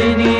Brini